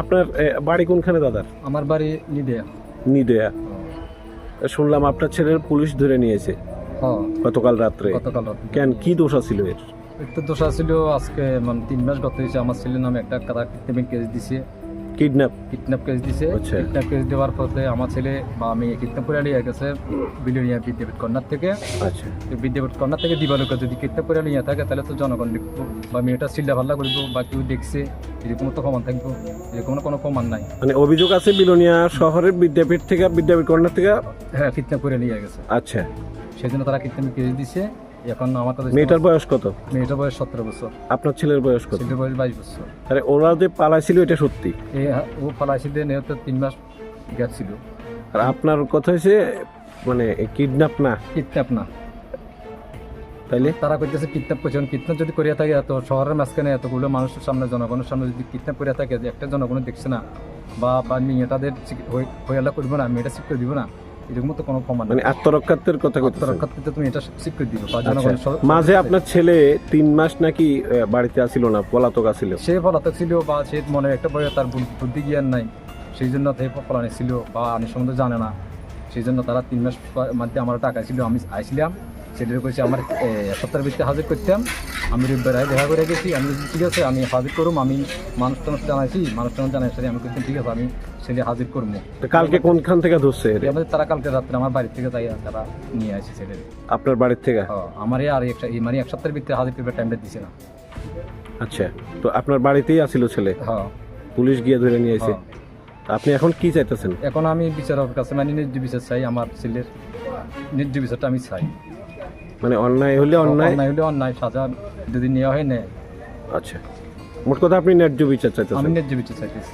আপনার বাড়ি কোনখানে দাদার? আমার বাড়ি নিদেয়া। নিদেয়া। শুনলাম আপনার ছেলের পুলিশ ধরে নিয়েছে গতকাল রাত্রে। কেন কি দোষ ছিল এর? একটু দোষা ছিল আজকে মানে তিন মাস গত হয়েছে আমার ছেলের নামে একটা কিডন্যাপিং কেস দিছে। কিডন্যাপ কিডন্যাপ কেস দিছে। আচ্ছা। কিডন্যাপ কেস দেওয়ার ফলে আমার ছেলে বা আমি কিডন্যাপ করে নিয়ে গেছে বিলিয়নিয়া বিদ্যাপীঠ কর্নার থেকে। আচ্ছা। বিদ্যাপীঠ কর্নার থেকে দিবালোকে যদি কিডন্যাপ করে নিয়ে থাকে তাহলে তো জনগণ লিখব বা মেয়েটা চিল্লা ভাল্লা করব বা কেউ দেখছে। এরকম তো প্রমাণ থাকব এরকম কোনো প্রমাণ নাই। মানে অভিযোগ আছে বিলোনিয়া শহরের বিদ্যাপীঠ থেকে বিদ্যাপীঠ কর্নার থেকে? হ্যাঁ কিডন্যাপ করে নিয়ে গেছে। আচ্ছা। সেই জন্য তারা কিডন্যাপ কেস দিছে। এখন আমার মেয়েটার বয়স কত? মেয়েটার বয়স সতেরো বছর। আপনার ছেলের বয়স কত? ছেলের বয়স বাইশ বছর। আরে ওরা যে পালাইছিল এটা সত্যি? এই ও পালাইছিল নিহত তিন মাস গেছিল আর আপনার কথা হয়েছে মানে কিডন্যাপ না? কিডন্যাপ না। তাইলে? তারা করতেছে কিডন্যাপ করছে। কিডন্যাপ যদি করিয়া থাকে এত শহরের মাঝখানে এতগুলো মানুষের সামনে জনগণের সামনে যদি কিডন্যাপ করিয়া থাকে যে একটা জনগণ দেখছে না বা বা মেয়েটাদের হইয়ালা করব না মেয়েটা স্বীকৃতি দিব না এরকম তো কোনো প্রমাণ মানে আত্মরক্ষার্থের কথা কথা আত্মরক্ষার ক্ষেত্রে তুমি এটা স্বীকৃতি দিব বা জনগণের আচ্ছা। মাঝে আপনার ছেলে তিন মাস নাকি বাড়িতে আসিল না পলাতক আসিল সে পলাতক ছিল বা সে মনে একটা বয়ে তার বুদ্ধি- জ্ঞান নাই। সেই জন্য সে পলানি ছিল বা আনি সম্বন্ধে জানে না। সেই জন্য তারা তিন মাস মধ্যে আমার টাকা ছিল আমি আইছিলাম। সেটার কইছে আমার সপ্তাহের ভিতরে হাজির করতাম আমি রবিবার দেখা করে গেছি আমি ঠিক আছে আমি হাজির করুম আমি মানুষ টানুষ জানাইছি মানুষ টানুষ জানাইছি আমি কিন্তু ঠিক আছে আমি ছেলে হাজির করব কালকে কোনখান থেকে ধরছে? আমাদের তারা কালকে রাত্রে আমার বাড়ি থেকে যাই তারা নিয়ে আসছে ছেলে আপনার বাড়ির থেকে? আমার আর এক মানে এক সপ্তাহের ভিতরে হাজির করবে টাইমটা দিছে না। আচ্ছা তো আপনার বাড়িতেই আসিল ছেলে? হ্যাঁ পুলিশ গিয়ে ধরে নিয়ে এসে। আপনি এখন কি চাইতেছেন? এখন আমি বিচারকের কাছে মানে ন্যায্য বিচার চাই আমার ছেলের ন্যায্য বিচারটা আমি চাই। মানে অন্যায় হলে অন্যায়? অন্যায় হলে অন্যায় সাজা যদি নেওয়া হয় নেয়। আচ্ছা। মোট কথা আপনি ন্যায্য বিচার আমি নেট ন্যায্য বিচার চাইতেছি।